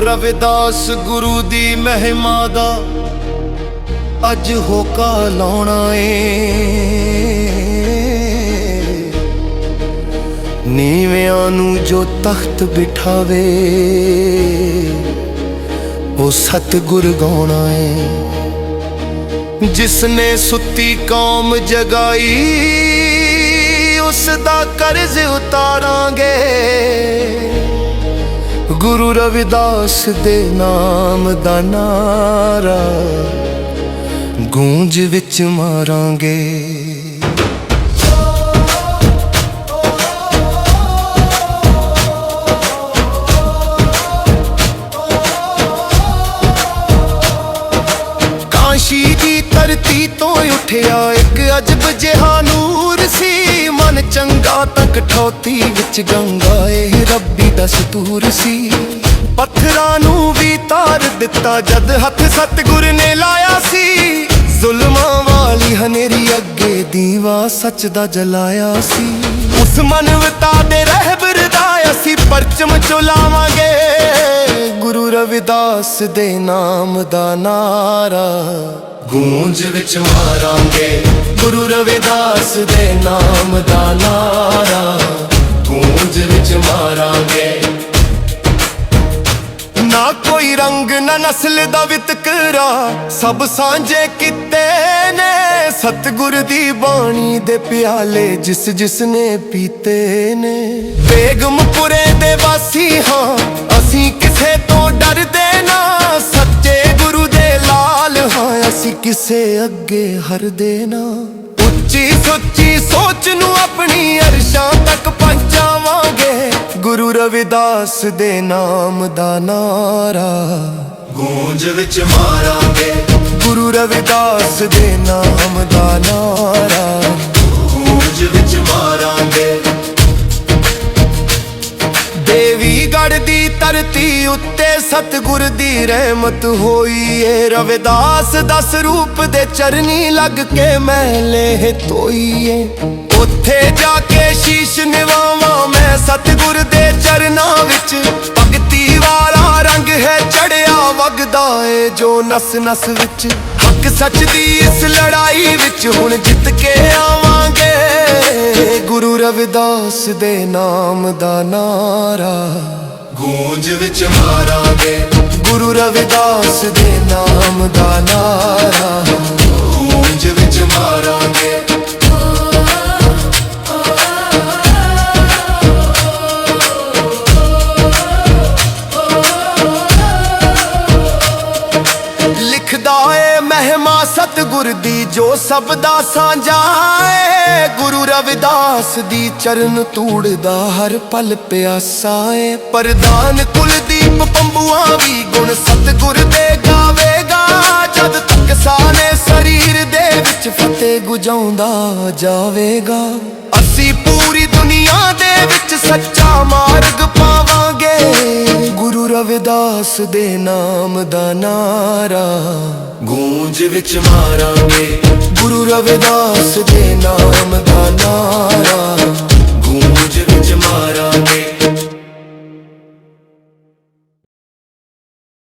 ਰਵਿਦਾਸ ਗੁਰੂ ਦੀ ਮਹਿਮਾ ਦਾ ਅੱਜ ਹੋਕਾ ਲਾਉਣਾ ਏ। ਨੀਵਿਆਂ ਨੂੰ ਜੋ ਤਖਤ ਬਿਠਾਵੇ, ਉਹ ਸਤਿਗੁਰ ਗਾਉਣਾ ਏ। ਜਿਸ ਨੇ ਸੁੱਤੀ ਕੌਮ ਜਗਾਈ ਉਸ ਦਾ ਕਰਜ਼ ਉਤਾਰਾਂਗੇ। ਗੁਰੂ ਰਵਿਦਾਸ ਦੇ ਨਾਮ ਦਾ ਨਾਰਾ ਗੂੰਜ ਵਿੱਚ ਮਾਰਾਂਗੇ। ਕਾਸ਼ੀ ਦੀ ਧਰਤੀ ਤੋਂ ਉੱਠਿਆ ਇੱਕ ਅਜਬ ਜਿਹਾ ਨੂਰ ਸੀ। ਮਨ ਚੰਗਾ ਤੱਕ ਠੋਤੀ ਵਿੱਚ ਗੰਗਾ ਇਹ ਰੱਬ। ਦਸਤੂਰ ਸੀ। ਪੱਥਰਾਂ ਨੂੰ ਵੀ ਤਾਰ ਦਿੱਤਾ ਜਦ ਹੱਥ ਸਤਗੁਰ ਨੇ ਲਾਇਆ ਸੀ। ਜ਼ੁਲਮਾਂ ਵਾਲੀ ਹਨੇਰੀ ਅੱਗੇ ਦੀਵਾ ਸੱਚ ਦਾ ਜਲਾਇਆ ਸੀ। ਉਸ ਮਨਵਤਾ ਦੇ ਰਹਿਬਰ ਦਾ ਅਸੀਂ ਪਰਚਮ ਚੁਲਾਵਾਂਗੇ। ਗੁਰੂ ਰਵਿਦਾਸ ਦੇ ਨਾਮ ਦਾ ਨਾਰਾ ਗੂੰਜ ਵਿੱਚ ਮਾਰਾਂਗੇ। ਗੁਰੂ ਰਵਿਦਾਸ ਦੇ ਨਾਮ ਦਾ ਨਾਰਾ ਮਾਰਾਂਗੇ। ਨਾ ਕੋਈ ਰੰਗ, ਨਾ ਨਸਲ ਦਾ ਵਿਤਕਰਾ, ਸਭ ਸਾਂਝੇ ਕੀਤੇ ਨੇ। ਸਤਗੁਰ ਦੀ ਬਾਣੀ ਦੇ ਪਿਆਲੇ ਜਿਸ ਜਿਸ ਨੇ ਪੀਤੇ ਨੇ। ਬੇਗਮਪੁਰੇ ਦੇ ਵਾਸੀ ਹਾਂ, ਅਸੀਂ ਕਿਸੇ ਤੋਂ ਡਰਦੇ ਨਾ। ਸੱਚੇ ਗੁਰੂ ਦੇ ਲਾਲ ਹਾਂ, ਅਸੀਂ ਕਿਸੇ ਅੱਗੇ ਹਰਦੇ ਨਾ। ਉੱਚੀ ਸੁੱਚੀ ਸੋਚ ਨੂੰ ਆਪਣੀ ਅਰਸ਼ਾਂ ਤੱਕ ਪਹੁੰਚਾਵਾਂਗੇ। ਗੁਰੂ ਰਵਿਦਾਸ ਦੇ ਨਾਮ ਦਾ ਨਾਰਾ। ਗੂੰਜ ਵਿੱਚ ਮਾਰਾਂਗੇ। ਗੁਰੂ ਰਵਿਦਾਸ ਦੇ ਨਾਮ ਦਾ ਨਾਰਾ। ਗੂੰਜ ਵਿੱਚ ਮਾਰਾਂਗੇ। ਦੇਵੀ ਗੜ ਦੀ ਧਰਤੀ ਉੱਤੇ ਸਤਗੁਰ ਦੀ ਰਹਿਮਤ ਹੋਈ ਏ ਰਵਿਦਾਸ ਦਾ ਸਰੂਪ ਦੇ ਚਰਨੀ ਲੱਗ ਕੇ ਮੈਲੇ ਧੋਈਏ। ਉੱਥੇ ਜਾ ਕੇ ਸ਼ੀਸ਼ ਨਿਵਾਵਾਂ ਮੈਂ ਸਤਗੁਰ ਦੇ ਚਰਨਾਂ ਵਿੱਚ। ਭਗਤੀ ਵਾਲਾ ਰੰਗ ਹੈ ਚੜਿਆ ਵਗਦਾ ਏ ਜੋ ਨਸ ਨਸ ਵਿੱਚ। ਹੱਕ ਸੱਚ ਦੀ ਇਸ ਲੜਾਈ ਵਿੱਚ ਹੁਣ ਜਿੱਤ ਕੇ ਆਵਾਂਗੇ। ਗੁਰੂ ਰਵਿਦਾਸ ਦੇ ਨਾਮ ਦਾ ਨਾਰਾ। ਗੂੰਜ ਵਿੱਚ ਮਾਰਾਂਗੇ। ਗੁਰੂ ਰਵਿਦਾਸ ਦੇ ਨਾਮ ਦਾ ਨਾਰਾ। ਗੂੰਜ ਵਿੱਚ ਮਾਰਾਂਗੇ। ਲਿਖਦਾ ਏ ਮਹਿਮਾ ਸਤਗੁਰ ਦੀ ਜੋ ਸਭ ਦਾ ਸਾਂਝਾ ਏ। ਰਵਿਦਾਸ ਦੀ ਚਰਨ ਤੂੜਦਾ ਹਰ ਪਲ ਪਿਆਸਾ ਏ। ਪ੍ਰਦਾਨ ਕੁਲਦੀਪ ਪੰਬੂਆਂ ਵੀ ਗੁਣ ਸਤਗੁਰ ਦੇ ਗਾਵੇਗਾ। ਜਦ ਤੱਕ ਸਾਨੇ ਸਰੀਰ ਦੇ ਵਿੱਚ ਫਤਿਹ ਗੁਜਾਉਂਦਾ ਜਾਵੇਗਾ। ਅਸੀਂ ਪੂਰੀ ਦੁਨੀਆ ਦੇ ਵਿੱਚ ਸੱਚਾ ਮਾਰਗ ਪਾਵਾਂਗੇ। ਗੁਰੂ ਰਵਿਦਾਸ ਦੇ ਨਾਮ ਦਾ ਨਾਰਾ। ਗੂੰਜ ਵਿੱਚ ਮਾਰਾਂਗੇ। ਗੁਰੂ ਰਵਿਦਾਸ ਦੇ ਨਾਮ ਦਾ ਨਾਰਾ